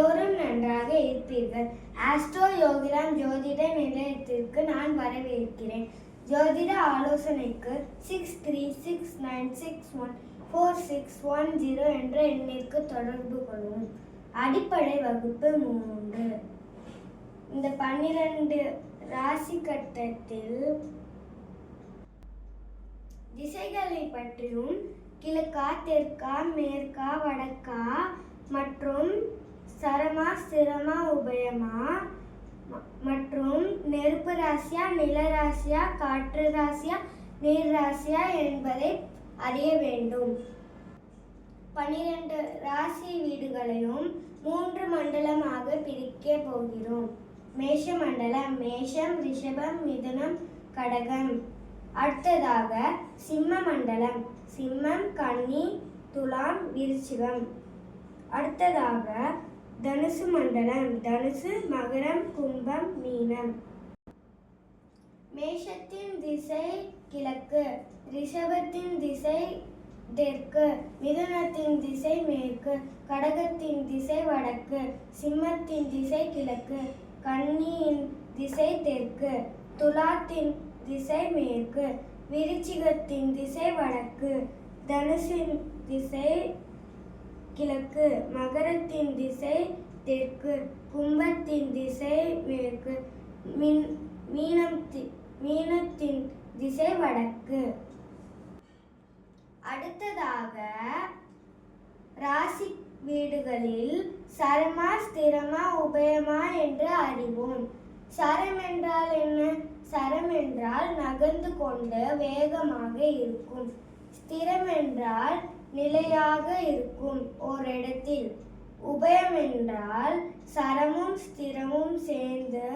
எல்லோரும் நன்றாக இருப்பீர்கள். ஆஸ்ட்ரோ யோகிராம் ஜோதிட நிலையத்திற்கு நான் வரவேற்கிறேன். ஜோதிட ஆலோசனைக்கு six three six nine six one four six one zero என்ற எண்ணிற்கு தொடர்பு கொள்ளும். அடிப்படை வகுப்பு மூன்று. இந்த பன்னிரண்டு ராசி கட்டத்தில் திசைகளை பற்றியும் கிழக்கா தெற்கா மேற்கா வடக்கா மற்றும் சரமா சிரமா உபயமா? மற்றும் நெருப்பு ராசியா நில ராசியா காற்று ராசியா நீர் ராசியா என்பதை அறிய வேண்டும். பனிரெண்டு ராசி வீடுகளையும் மூன்று மண்டலமாக பிரிக்க போகிறோம். மேஷ மண்டலம் மேஷம் ரிஷபம் மிதுனம் கடகம். அடுத்ததாக சிம்ம மண்டலம் சிம்மம் கன்னி துலாம் விருச்சிகம். அடுத்ததாக தனுசு மண்டலம் தனுசு மகரம் கும்பம் மீனம். மேஷத்தின் திசை கிழக்கு ரிஷபத்தின் திசை தெற்கு மிதுனத்தின் திசை மேற்கு கடகத்தின் திசை வடக்கு சிம்மத்தின் திசை கிழக்கு கன்னியின் திசை தெற்கு துலாத்தின் திசை மேற்கு விருச்சிகத்தின் திசை வடக்கு தனுசின் திசை கிழக்கு மகரத்தின் திசை தெற்கு கும்பத்தின் திசை மேற்கு மின் மீனம் மீனத்தின் திசை வடக்கு. அடுத்ததாக ராசி வீடுகளில் சரமா ஸ்திரமா உபயமா என்று அறிவோம். சரம் என்றால் என்ன? சரம் என்றால் நகர்ந்து கொண்டு வேகமாக இருக்கும். ஸ்திரம் என்றால் நிலையாக இருக்கும் ஓரிடத்தில். உபயம் என்றால் சரமும் ஸ்திரமும் சேர்ந்து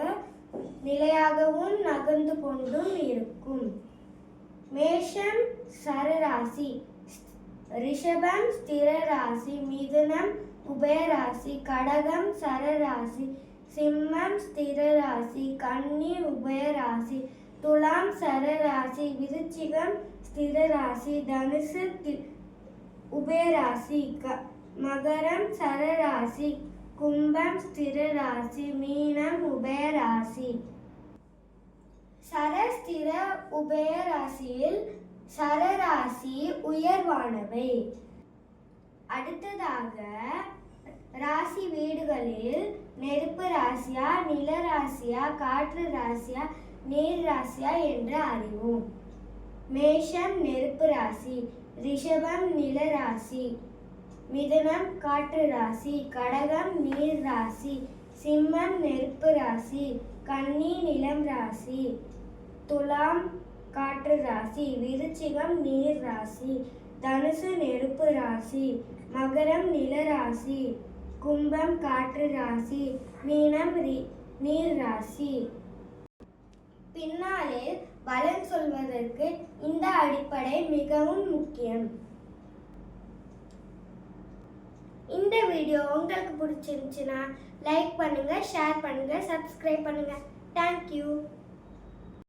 நிலையாகவும் நகர்ந்து கொண்டும் இருக்கும். மேஷம் சரராசி ரிஷபம் ஸ்திர ராசி மிதுனம் உபயராசி கடகம் சரராசி சிம்மம் ஸ்திர ராசி கன்னி உபயராசி துலாம் சரராசி விருச்சிகம் ஸ்திரராசி தனுசு உபயராசி க மகரம் சரராசி கும்பம் ஸ்திரராசி மீனம் உபயராசி. சரஸ்திர உபயராசியில் சரராசி உயர்வானவை. அடுத்ததாக ராசி வீடுகளில் நெருப்பு ராசியா நில ராசியா காற்று ராசியா நீர் ராசியா என்று அறிவோம். மேஷம் நெருப்பு ராசி ரிஷபம் நில ராசி மிதுனம் காற்று ராசி கடகம் நீர் ராசி சிம்மம் நெருப்பு ராசி கன்னி நிலம் ராசி துலாம் காற்று ராசி விருச்சிகம் நீர் ராசி தனுசு நெருப்பு ராசி மகரம் நில ராசி கும்பம் காற்று ராசி மீனம் ரி- நீர் ராசி. பின்னாலே பலன் சொல்வதற்கு இந்த அடிப்படை மிகவும் முக்கியம். இந்த வீடியோ உங்களுக்கு பிடிச்சிருந்துச்சுன்னா லைக் பண்ணுங்கள் ஷேர் பண்ணுங்கள் சப்ஸ்கிரைப் பண்ணுங்கள் தேங்க்யூ